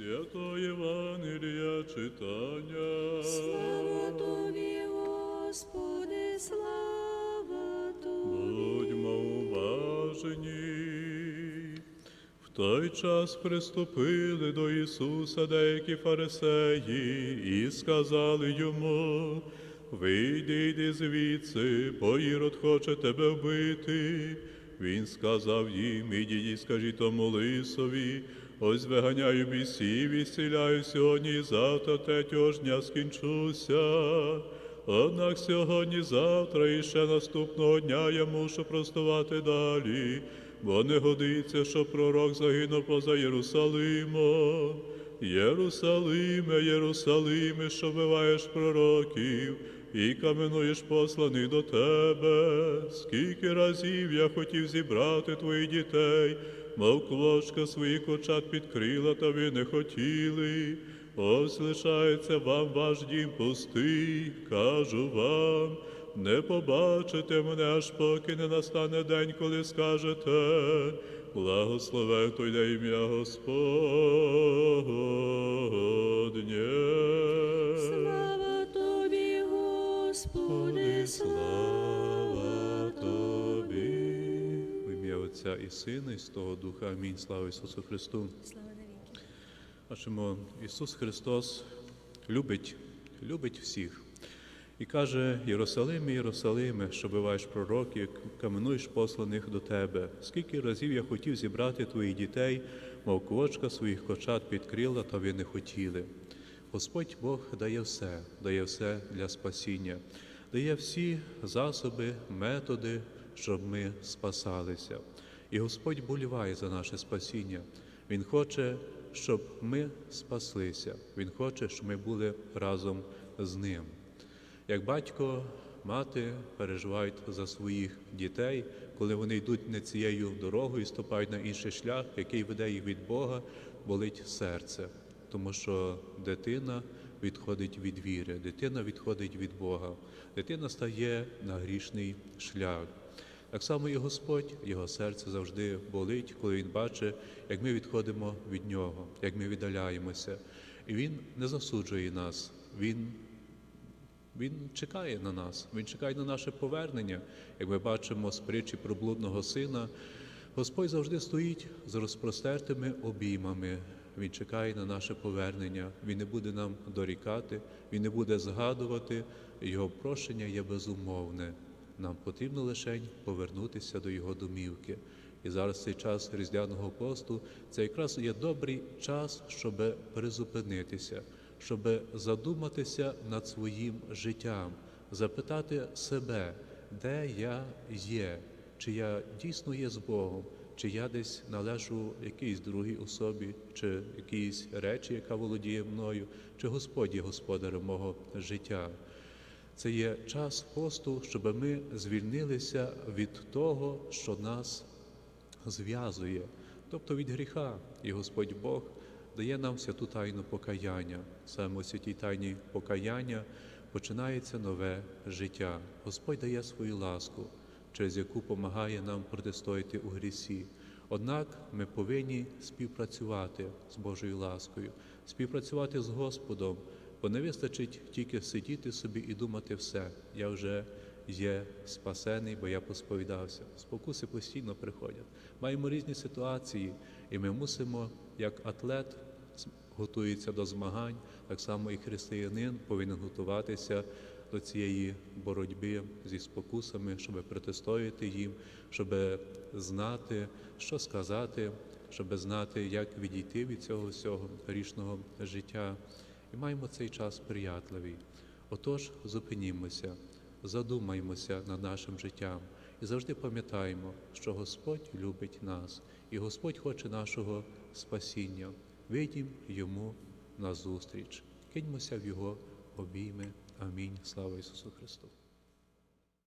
Свято Євангелія читання. Слава тобі, Господи, слава тобі. Будьмо уважні. В той час приступили до Ісуса деякі фарисеї і сказали йому, вийди йди звідси, бо Ірод хоче тебе вбити. Він сказав їм, ідіть і скажіть тому лисові, ось виганяю бісів і зціляю сьогодні і завтра третього ж дня скінчуся. Однак сьогодні, завтра і ще наступного дня я мушу простувати далі, бо не годиться, що пророк загинув поза Єрусалимом. Єрусалиме, Єрусалиме, що вбиваєш пророків і каменуєш посланий до тебе. Скільки разів я хотів зібрати твоїх дітей, мов клочка своїх очат під крила, та ви не хотіли. Ось лишається вам ваш дім пустий, кажу вам, не побачите мене, аж поки не настане день, коли скажете, благословен той на ім'я Господнє. Слава тобі, Господи, слава Отця і Сина, і Святого Духа. Амінь. Слава Ісусу Христу. Слава навіки. Бачимо, Ісус Христос любить, любить всіх. І каже, Єрусалиме, Єрусалиме, що биваєш пророків, каменуєш посланих до тебе. Скільки разів я хотів зібрати твоїх дітей, мов квочка своїх кочат під крила, та ви не хотіли. Господь Бог дає все, дає все для спасіння, дає всі засоби, методи, щоб ми спасалися. І Господь боліває за наше спасіння. Він хоче, щоб ми спаслися. Він хоче, щоб ми були разом з ним. Як батько, мати переживають за своїх дітей, коли вони йдуть не цією дорогою, і ступають на інший шлях, який веде їх від Бога, болить серце, тому що дитина відходить від віри, дитина відходить від Бога, дитина стає на грішний шлях. Так само і Господь, його серце завжди болить, коли він бачить, як ми відходимо від нього, як ми віддаляємося. І він не засуджує нас. Він він чекає на нас, Він чекає на наше повернення. Як ми бачимо з притчі про блудного сина, Господь завжди стоїть з розпростертими обіймами. Він чекає на наше повернення. Він не буде нам дорікати, Він не буде згадувати. Його прощення є безумовне. Нам потрібно лише повернутися до Його домівки. І зараз цей час різдвяного посту це якраз є добрий час, щоб призупинитися, щоб задуматися над своїм життям, запитати себе, де я є, чи я дійсно є з Богом, чи я десь належу якійсь другій особі, чи якійсь речі, яка володіє мною, чи Господь є господарем мого життя. Це є час посту, щоб ми звільнилися від того, що нас зв'язує, тобто від гріха. І Господь Бог дає нам святу тайну покаяння. Саме у святій тайні покаяння починається нове життя. Господь дає свою ласку, через яку допомагає нам протистояти у грісі. Однак ми повинні співпрацювати з Божою ласкою, співпрацювати з Господом, бо не вистачить тільки сидіти собі і думати все. Я вже є спасений, бо я посповідався. Спокуси постійно приходять. Маємо різні ситуації, і ми мусимо, як атлет, готується до змагань, так само і християнин повинен готуватися до цієї боротьби зі спокусами, щоб протистояти їм, щоб знати, що сказати, щоб знати, як відійти від цього всього грішного життя. І маємо цей час приятливий. Отож, зупинімося, задумаймося над нашим життям і завжди пам'ятаємо, що Господь любить нас, і Господь хоче нашого спасіння. Вийдім йому назустріч. Киньмося в Його обійми. Амінь. Слава Ісусу Христу.